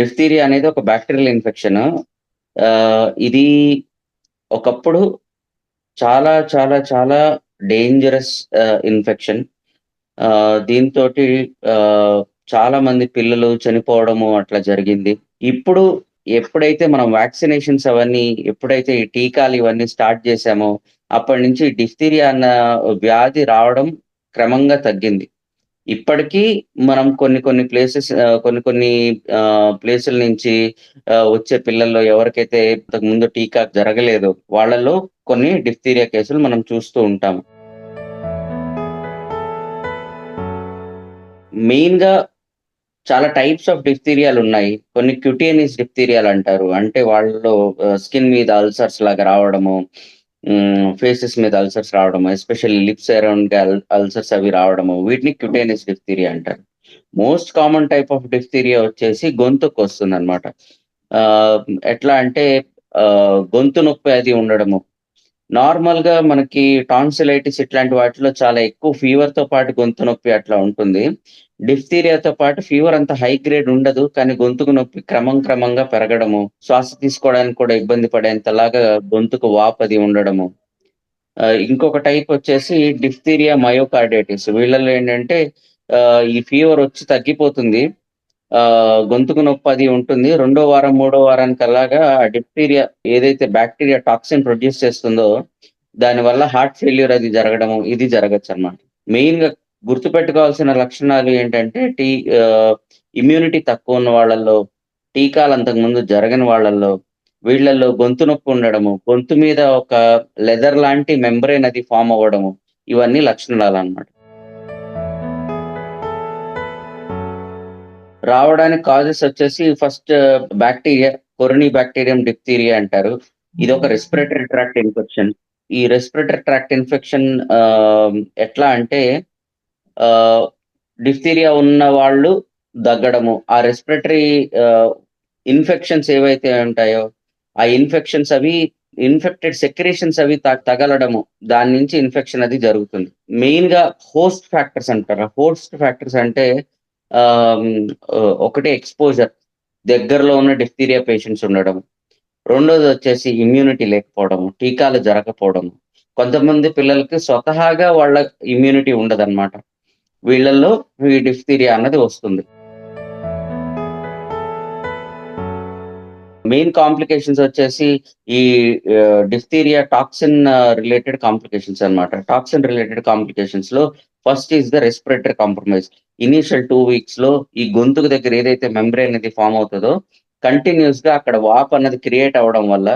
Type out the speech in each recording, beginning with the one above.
Diphtheria అనేది ఒక bacterial infection. ఇది ఒకప్పుడు చాలా, చాలా, చాలా డేంజరస్ ఇన్ఫెక్షన్. దీంతో దీనితోటి చాలా మంది పిల్లలు చనిపోవడము అట్లా జరిగింది. ఇప్పుడు ఎప్పుడైతే మనం వ్యాక్సినేషన్స్ అవన్నీ ఎప్పుడైతే ఈ టీకాలు ఇవన్నీ స్టార్ట్ చేశామో, అప్పటినుంచి డిఫ్తీరియా అన్న వ్యాధి రావడం క్రమంగా తగ్గింది. ఇప్పటికీ మనం కొన్ని కొన్ని ప్లేసెస్ కొన్ని కొన్ని ప్లేసుల నుంచి వచ్చే పిల్లల్లో ఎవరికైతే ఇంతకుముందు టీకా జరగలేదో వాళ్ళలో కొన్ని డిఫ్తీరియా కేసులు మనం చూస్తూ ఉంటాం. మెయిన్గా చాలా టైప్స్ ఆఫ్ డిఫ్తీరియాలున్నాయి. కొన్ని క్యూటేనిస్ డిఫ్తీరియాలు అంటారు అంటే వాళ్ళలో స్కిన్ మీద అల్సర్స్ లాగా రావడము, ఫేసెస్ మీద అల్సర్స్ రావడము, ఎస్పెషల్లీ లిప్స్ అరౌండ్‌గా అల్సర్స్ అవి రావడము. వీటిని క్యూటేనియస్ డిఫ్తీరియా అంటారు. Most common type of diphtheria వచ్చేసి గొంతుకు వస్తుంది అనమాట ఎట్లా అంటే గొంతు నొప్పి అది ఉండడము. నార్మల్గా మనకి టాన్సిలైటిస్ ఇట్లాంటి వాటిలో చాలా ఎక్కువ ఫీవర్తో పాటు గొంతు నొప్పి అట్లా ఉంటుంది. డిఫ్తీరియాతో పాటు ఫీవర్ అంత హై గ్రేడ్ ఉండదు. కానీ గొంతుకు నొప్పి క్రమం క్రమంగా పెరగడము, శ్వాస తీసుకోవడానికి కూడా ఇబ్బంది పడేంతలాగా గొంతుకు వాపది ఉండడము. ఇంకొక టైప్ వచ్చేసి డిఫ్తీరియా మయోకార్డైటిస్. వీళ్ళలో ఏంటంటే ఈ ఫీవర్ వచ్చి తగ్గిపోతుంది. గొంతుకు నొప్పి అది ఉంటుంది. రెండో వారం, మూడో వారానికి అలాగా డిప్టీరియా ఏదైతే బ్యాక్టీరియా టాక్సిన్ ప్రొడ్యూస్ చేస్తుందో, దానివల్ల హార్ట్ ఫెయిల్యూర్ అది జరగడము, ఇది జరగొచ్చనమాట. మెయిన్‌గా గుర్తుపెట్టుకోవాల్సిన లక్షణాలు ఏంటంటే టీ ఇమ్యూనిటీ తక్కువ ఉన్న వాళ్ళల్లో, టీకాలు అంతకుముందు జరగని వాళ్ళల్లో, వీళ్ళల్లో గొంతు నొప్పి ఉండడము, గొంతు మీద ఒక లెదర్ లాంటి మెంబ్రేన్ అది ఫామ్ అవ్వడము, ఇవన్నీ లక్షణాలు అనమాట రావడానికి కాజెస్ వచ్చేసి first bacteria corynebacterium diphtheria అంటారు. ఇది ఒక రెస్పిరేటరీ ట్రాక్ట్ ఇన్ఫెక్షన్. ఈ రెస్పిరేటరీ ట్రాక్ట్ ఇన్ఫెక్షన్ ఎట్లా అంటే uh, డిఫ్తీరియా ఉన్న వాళ్ళు దగ్గడము, ఆ రెస్పిరేటరీ ఇన్ఫెక్షన్స్ uh, ఏవైతే ఉంటాయో, ఆ ఇన్ఫెక్షన్స్ అవి ఇన్ఫెక్టెడ్ సెక్రేషన్స్ అవి తగలడము, దాని నుంచి ఇన్ఫెక్షన్ అది జరుగుతుంది. మెయిన్‌గా హోస్ట్ ఫ్యాక్టర్స్ అంటారు. హోస్ట్ ఫ్యాక్టర్స్ అంటే ఒకటి ఎక్స్‌పోజర్ దగ్గరలో ఉన్న డిఫ్తీరియా పేషెంట్స్ ఉండడం. రెండోది వచ్చేసి ఇమ్యూనిటీ లేకపోవడం టీకాలు జరగకపోవడం కొంతమంది పిల్లలకి స్వతహాగా వాళ్ళ ఇమ్యూనిటీ ఉండదన్నమాట వీళ్ళల్లో ఈ డిఫ్తీరియా అన్నది వస్తుంది. మెయిన్ కాంప్లికేషన్స్ వచ్చేసి ఈ డిఫ్తీరియా టాక్సిన్ రిలేటెడ్ కాంప్లికేషన్స్ అన్నమాట. Toxin related కాంప్లికేషన్స్లో first is the respiratory compromise. Initial 2 వీక్స్‌లో ఈ గొంతుకు దగ్గర ఏదైతే మెంబ్రేన్ అనేది ఫామ్ అవుతుందో కంటిన్యూస్గా అక్కడ వాప్ అన్నది క్రియేట్ అవడం వల్ల,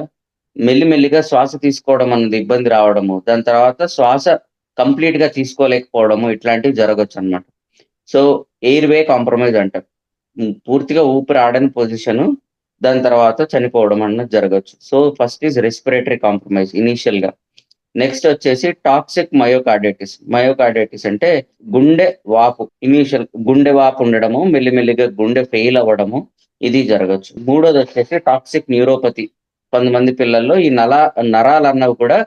మెల్లిమెల్లిగా శ్వాస తీసుకోవడం అన్నది ఇబ్బంది రావడము, దాని తర్వాత శ్వాస కంప్లీట్గా తీసుకోలేకపోవడము, ఇట్లాంటివి జరగొచ్చనమాట. సో, ఎయిర్ వే కాంప్రమైజ్ అంటారు. పూర్తిగా ఊపిరి ఆడని పొజిషన్ దాని తర్వాత చనిపోవడం అన్నది జరగొచ్చు. So, first is respiratory compromise ఇనీషియల్‌గా. నెక్స్ట్ వచ్చేసి టాక్సిక్ మయోకార్డైటిస్. మయోకార్డైటిస్ అంటే గుండె వాపు. ఇనీషియల్ గుండె వాపు ఉండడము, మెల్లిమెల్లిగా గుండె ఫెయిల్ అవ్వడము, ఇది జరగొచ్చు. మూడోది వచ్చేసి టాక్సిక్ న్యూరోపతి. కొంతమంది పిల్లల్లో ఈ నల నరాలన్నవి కూడా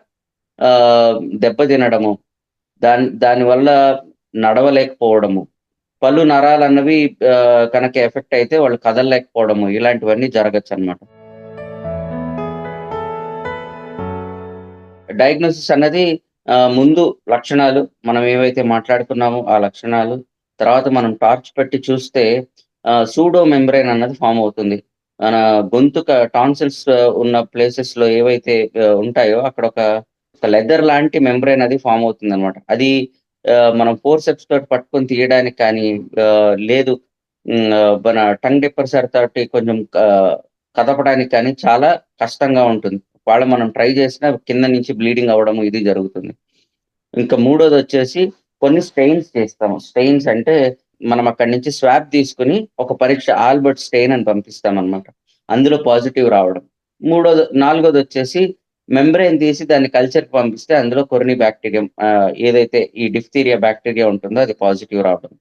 దెబ్బతినడము, దాని దానివల్ల నడవలేకపోవడము, పలు నరాలు అన్నవి కనుక ఎఫెక్ట్ అయితే వాళ్ళు కదలలేకపోవడము, ఇలాంటివన్నీ జరగొచ్చనమాట. డయాగ్నోసిస్ అన్నది ముందు లక్షణాలు మనం ఏవైతే మాట్లాడుకున్నామో ఆ లక్షణాలు, తర్వాత మనం టార్చ్ పెట్టి చూస్తే సూడో మెంబ్రైన్ అన్నది ఫార్మ్ అవుతుంది. మన గొంతుక టాన్సిల్స్ ఉన్న ప్లేసెస్లో ఏవైతే ఉంటాయో అక్కడ ఒక, లెదర్ లాంటి మెంబ్రైన్ అది ఫార్మ్ అవుతుందనమాట. అది మనం ఫోర్ సెప్స్ తోటి పట్టుకొని తీయడానికి కానీ లేదు మన టంగ్ డిప్పర్సర్ తోటి కొంచెం కదపడానికి కానీ చాలా కష్టంగా ఉంటుంది. వాళ్ళు మనం ట్రై చేసినా కింద నుంచి బ్లీడింగ్ అవ్వడము ఇది జరుగుతుంది. ఇంకా మూడోది వచ్చేసి కొన్ని స్టెయిన్స్ చేస్తాము. స్టెయిన్స్ అంటే మనం అక్కడి నుంచి స్వాబ్ తీసుకొని ఒక పరీక్ష ఆల్బర్ట్ స్టెయిన్ అని పంపిస్తాం అనమాట అందులో పాజిటివ్ రావడం. మూడోది నాలుగోదొచ్చేసి మెంబ్రేన్ తీసి దాన్ని కల్చర్‌కి పంపిస్తే అందులో కొరిని బ్యాక్టీరియా ఏదైతే ఈ డిఫ్తీరియా బ్యాక్టీరియా ఉంటుందో అది పాజిటివ్ రావడం.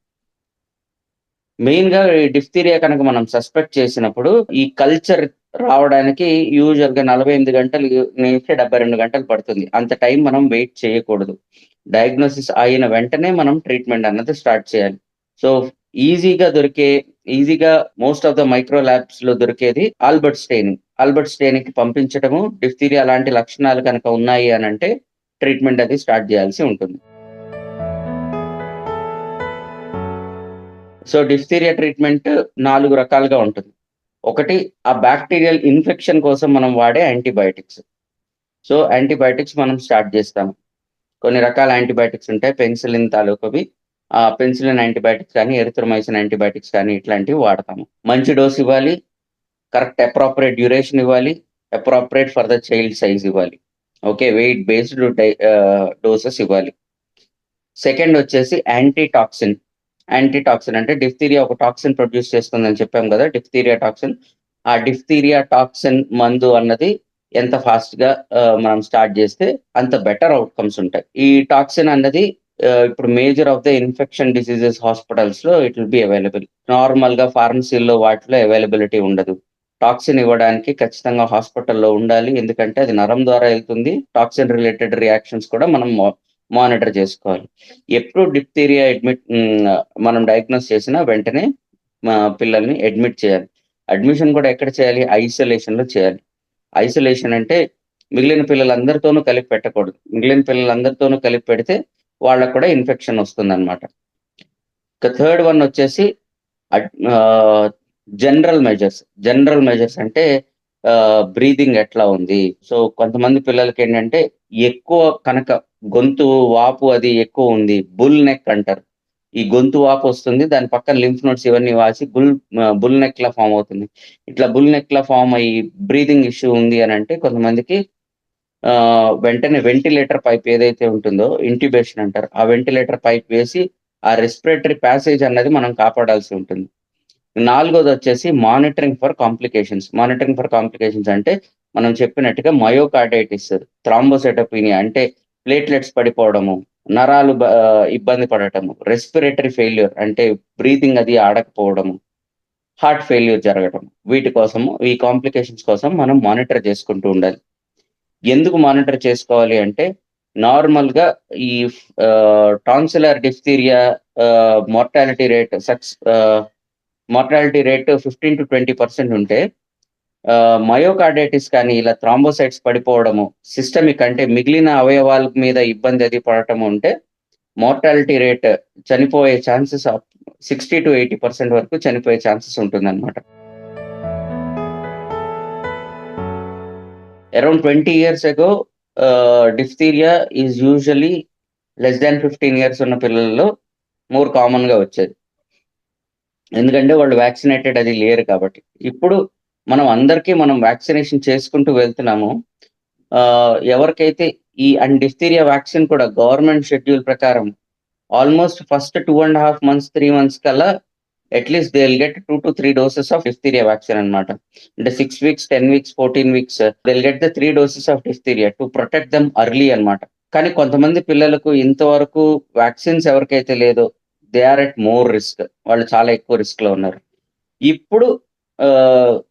మెయిన్‌గా ఈ డిఫ్తీరియా కనుక మనం సస్పెక్ట్ చేసినప్పుడు, ఈ కల్చర్ రావడానికి యూజువల్‌గా 48 గంటలు నుంచి 72 గంటలు పడుతుంది. అంత టైం మనం వెయిట్ చేయకూడదు. డయాగ్నోసిస్ అయిన వెంటనే మనం ట్రీట్మెంట్ అన్నది స్టార్ట్ చేయాలి. సో, ఈజీగా దొరికే ఈజీగా మోస్ట్ ఆఫ్ ద మైక్రో ల్యాబ్స్లో దొరికేది ఆల్బర్ట్ స్టెయినింగ్ ఆల్బర్ట్ స్టెయినింగ్కి పంపించడము డిఫ్తీరియా లాంటి లక్షణాలు కనుక ఉన్నాయి అని అంటే ట్రీట్మెంట్ అది స్టార్ట్ చేయాల్సి ఉంటుంది సో డిఫ్తీరియా ట్రీట్మెంట్ నాలుగు రకాలుగా ఉంటుంది ఒకటి ఆ బ్యాక్టీరియల్ ఇన్ఫెక్షన్ కోసం మనం వాడే యాంటీబయాటిక్స్ సో యాంటీబయాటిక్స్ మనం స్టార్ట్ చేస్తాం కొన్ని రకాల యాంటీబయాటిక్స్ ఉంటాయి. పెన్సిలిన్ తాలూకవి ఆ పెన్సిలిన్ యాంటీబయాటిక్స్ కానీ ఎరిథ్రమైసిన్ యాంటీబయాటిక్స్ కానీ ఇట్లాంటివి వాడతాము. మంచి డోస్ ఇవ్వాలి. కరెక్ట్ అప్రాపరేట్ డ్యూరేషన్ ఇవ్వాలి. Appropriate for the child size ఇవ్వాలి. ఓకే వెయిట్ బేస్డ్ డోసెస్ ఇవ్వాలి. సెకండ్ వచ్చేసి యాంటీ టాక్సిన్ యాంటీ టాక్సిన్ అంటే డిఫ్తీరియా ఒక టాక్సిన్ ప్రొడ్యూస్ చేస్తుందని చెప్పాం కదా డిఫ్తీరియా టాక్సిన్ ఆ డిఫ్తీరియా టాక్సిన్ మందు అన్నది ఎంత ఫాస్ట్గా మనం స్టార్ట్ చేస్తే అంత బెటర్ అవుట్కమ్స్ ఉంటాయి. ఈ టాక్సిన్ అన్నది ఇప్పుడు major of the infection diseases హాస్పిటల్స్లో ఇట్ విల్ బి అవైలబుల్ నార్మల్గా ఫార్మసీల్లో వాటిలో అవైలబిలిటీ ఉండదు. టాక్సిన్ ఇవ్వడానికి ఖచ్చితంగా హాస్పిటల్లో ఉండాలి ఎందుకంటే అది నరం ద్వారా వెళ్తుంది. టాక్సిన్ రిలేటెడ్ రియాక్షన్స్ కూడా మనం మానిటర్ చేసుకోవాలి. ఎప్పుడు డిప్తీరియా అడ్మిట్ మనం డయాగ్నోస్ చేసినా వెంటనే మా పిల్లల్ని అడ్మిట్ చేయాలి. అడ్మిషన్ కూడా ఎక్కడ చేయాలి? ఐసోలేషన్లో చేయాలి. ఐసోలేషన్ అంటే మిగిలిన పిల్లలందరితోనూ కలిపి పెట్టకూడదు. మిగిలిన పిల్లలందరితోనూ కలిపి పెడితే వాళ్ళకు కూడా ఇన్ఫెక్షన్ వస్తుందన్నమాట. ఇక థర్డ్ వన్ వచ్చేసి జనరల్ మెజర్స్. జనరల్ మెజర్స్ అంటే బ్రీదింగ్ ఎట్లా ఉంది? సో కొంతమంది పిల్లలకి ఏంటంటే ఎక్కువ కనుక గొంతు వాపు అది ఎక్కువ ఉంది. బుల్ నెక్ అంటారు. ఈ గొంతు వాపు వస్తుంది. దాని పక్కన లింఫ్ నోట్స్ ఇవన్నీ వాసి బుల్ బుల్ నెక్ లా ఫామ్ అవుతుంది. ఇట్లా బుల్ నెక్ లా ఫామ్ అయ్యి బ్రీదింగ్ ఇష్యూ ఉంది అని అంటే కొంతమందికి ఆ, వెంటనే వెంటిలేటర్ పైప్ ఏదైతే ఉంటుందో ఇంట్యుబేషన్ అంటారు ఆ వెంటిలేటర్ పైప్ వేసి ఆ రెస్పిరేటరీ ప్యాసేజ్ అన్నది మనం కాపాడాల్సి ఉంటుంది. నాలుగోది వచ్చేసి monitoring for complications. Monitoring for complications అంటే మనం చెప్పినట్టుగా మయోకార్డైటిస్ థ్రాంబోసైటోపీనియా అంటే ప్లేట్లెట్స్ పడిపోవడము నరాలు ఇబ్బంది పడటము రెస్పిరేటరీ ఫెయిల్యూర్ అంటే బ్రీతింగ్ అది ఆడకపోవడము హార్ట్ ఫెయిల్యూర్ జరగటం. వీటి కోసము ఈ కాంప్లికేషన్స్ కోసం మనం మానిటర్ చేసుకుంటూ ఉండాలి. ఎందుకు మానిటర్ చేసుకోవాలి అంటే నార్మల్గా ఈ tonsillar diphtheria mortality rate sucks mortality rate fifteen to twenty percent ఉంటే మయోకార్డైటిస్ కానీ ఇలా థ్రాంబోసైట్స్ పడిపోవడము సిస్టమిక్ అంటే మిగిలిన అవయవాల మీద ఇబ్బంది అది పడటం ఉంటే మోర్టాలిటీ రేట్ చనిపోయే chances sixty to eighty percent వరకు చనిపోయే ఛాన్సెస్ ఉంటుందన్నమాట. Around twenty years ago diphtheria is usually less than fifteen years ఉన్న పిల్లల్లో మోర్ కామన్గా వచ్చేది. ఎందుకంటే వాళ్ళు వ్యాక్సినేటెడ్ అది లేరు కాబట్టి. ఇప్పుడు మనం అందరికీ మనం వ్యాక్సినేషన్ చేసుకుంటూ వెళ్తున్నాము. ఆ, ఎవరికైతే ఈ అండ్ డిఫ్తీరియా వ్యాక్సిన్ కూడా గవర్నమెంట్ షెడ్యూల్ ప్రకారం almost first two and half months three months కల్లా at least they will get two to three doses of diphtheria vaccine అన్నమాట. అంటే six weeks ten weeks fourteen weeks they will get the three doses of diphtheria to protect them early అన్నమాట. కానీ కొంతమంది పిల్లలకు ఇంతవరకు vaccines ఎవరికైతే లేదో they are at more risk వాళ్ళు చాలా ఎక్కువ రిస్క్లో ఉన్నారు. ఇప్పుడు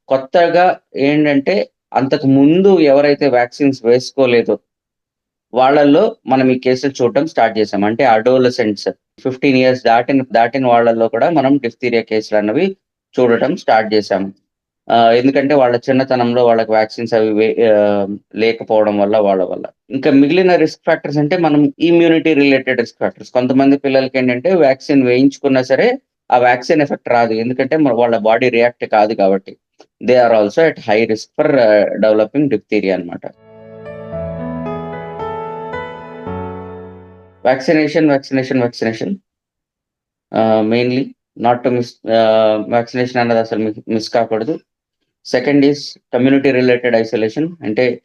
కొత్తగా ఏంటంటే అంతకు ముందు ఎవరైతే వ్యాక్సిన్స్ వేసుకోలేదో వాళ్ళల్లో మనం ఈ కేసులు చూడటం స్టార్ట్ చేసాం అంటే అడోలసెంట్స్ ఫిఫ్టీన్ ఇయర్స్ దాటిన దాటిన వాళ్ళల్లో కూడా మనం డిఫ్తీరియా కేసులు అన్నవి చూడటం స్టార్ట్ చేసాము ఆ, ఎందుకంటే వాళ్ళ చిన్నతనంలో వాళ్ళకి వ్యాక్సిన్స్ అవి లేకపోవడం వల్ల వాళ్ళ వల్ల. ఇంకా మిగిలిన రిస్క్ ఫ్యాక్టర్స్ అంటే మనం ఇమ్యూనిటీ రిలేటెడ్ రిస్క్ ఫ్యాక్టర్స్. కొంతమంది పిల్లలకి ఏంటంటే వ్యాక్సిన్ వేయించుకున్నా సరే ఆ వ్యాక్సిన్ ఎఫెక్ట్ రాదు. ఎందుకంటే వాళ్ళ బాడీ రియాక్ట్ కాదు కాబట్టి. They are also at high risk for developing diphtheria అన్నమాట. Vaccination vaccination vaccination. Mainly not to miss vaccination అన్నది అసలు మిస్ కాకూడదు. Second is community related isolation. అంటే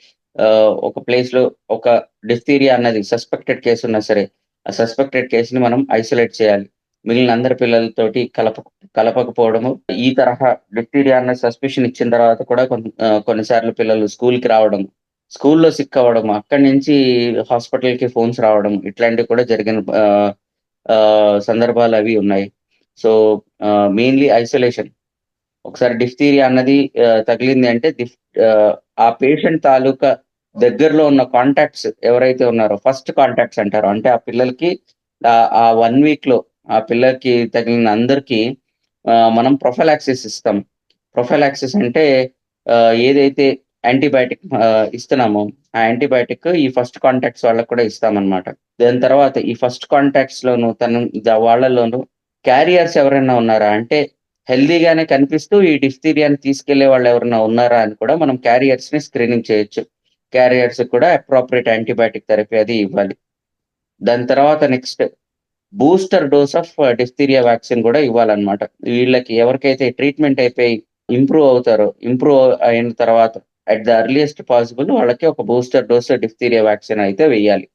ఒక ప్లేస్లో ఒక డిఫ్తీరియా అన్నది సస్పెక్టెడ్ కేసు ఉన్నా సరే ఆ సస్పెక్టెడ్ కేసుని మనం ఐసోలేట్ చేయాలి. మిగిలిన అందరి పిల్లలతోటి కలప కలపకపోవడము ఈ తరహా డిఫ్టీరియా అన్న సస్పెషన్ ఇచ్చిన తర్వాత కూడా కొన్ని కొన్నిసార్లు పిల్లలు స్కూల్కి రావడం స్కూల్లో సిక్ అవ్వడం అక్కడి నుంచి హాస్పిటల్కి ఫోన్స్ రావడం ఇట్లాంటివి కూడా జరిగిన ఆ, సందర్భాలు అవి ఉన్నాయి. So mainly isolation. ఒకసారి డిఫ్తీరియా అన్నది తగిలింది అంటే డిఫ్ ఆ, పేషెంట్ తాలూకా దగ్గరలో ఉన్న కాంటాక్ట్స్ ఎవరైతే ఉన్నారో ఫస్ట్ కాంటాక్ట్స్ అంటారు అంటే ఆ పిల్లలకి ఆ- ఆ వన్ వీక్లో ఆ పిల్లలకి తగిలిన అందరికీ మనం ప్రొఫైలాక్సిస్ ఇస్తాం. ప్రొఫైలాక్సిస్ అంటే ఏదైతే యాంటీబయాటిక్ ఇస్తున్నామో ఆ యాంటీబయాటిక్ ఈ ఫస్ట్ కాంటాక్ట్స్ వాళ్ళకి కూడా ఇస్తామన్నమాట దాని తర్వాత ఈ ఫస్ట్ కాంటాక్ట్స్‌లోను తను ద వాళ్ళలోను క్యారియర్స్ ఎవరైనా ఉన్నారా? అంటే హెల్దీగానే కనిపిస్తూ ఈ డిఫ్తీరియాని తీసుకెళ్ళే వాళ్ళు ఎవరైనా ఉన్నారా అని కూడా మనం క్యారియర్స్‌ని స్క్రీనింగ్ చేయొచ్చు. క్యారియర్స్ కూడా అప్రోప్రియేట్ యాంటీబయాటిక్ థెరపీ అది ఇవ్వాలి. దాని తర్వాత next booster dose of diphtheria vaccine కూడా ఇవ్వాలన్నమాట. వీళ్ళకి ఎవరికైతే ట్రీట్మెంట్ అయిపోయి ఇంప్రూవ్ అవుతారో, ఇంప్రూవ్ అయిన తర్వాత అట్ ద ఎర్లియస్ట్ పాసిబుల్ వాళ్ళకి ఒక బూస్టర్ డోస్ డిఫ్తీరియా వ్యాక్సిన్ అయితే వెయ్యాలి.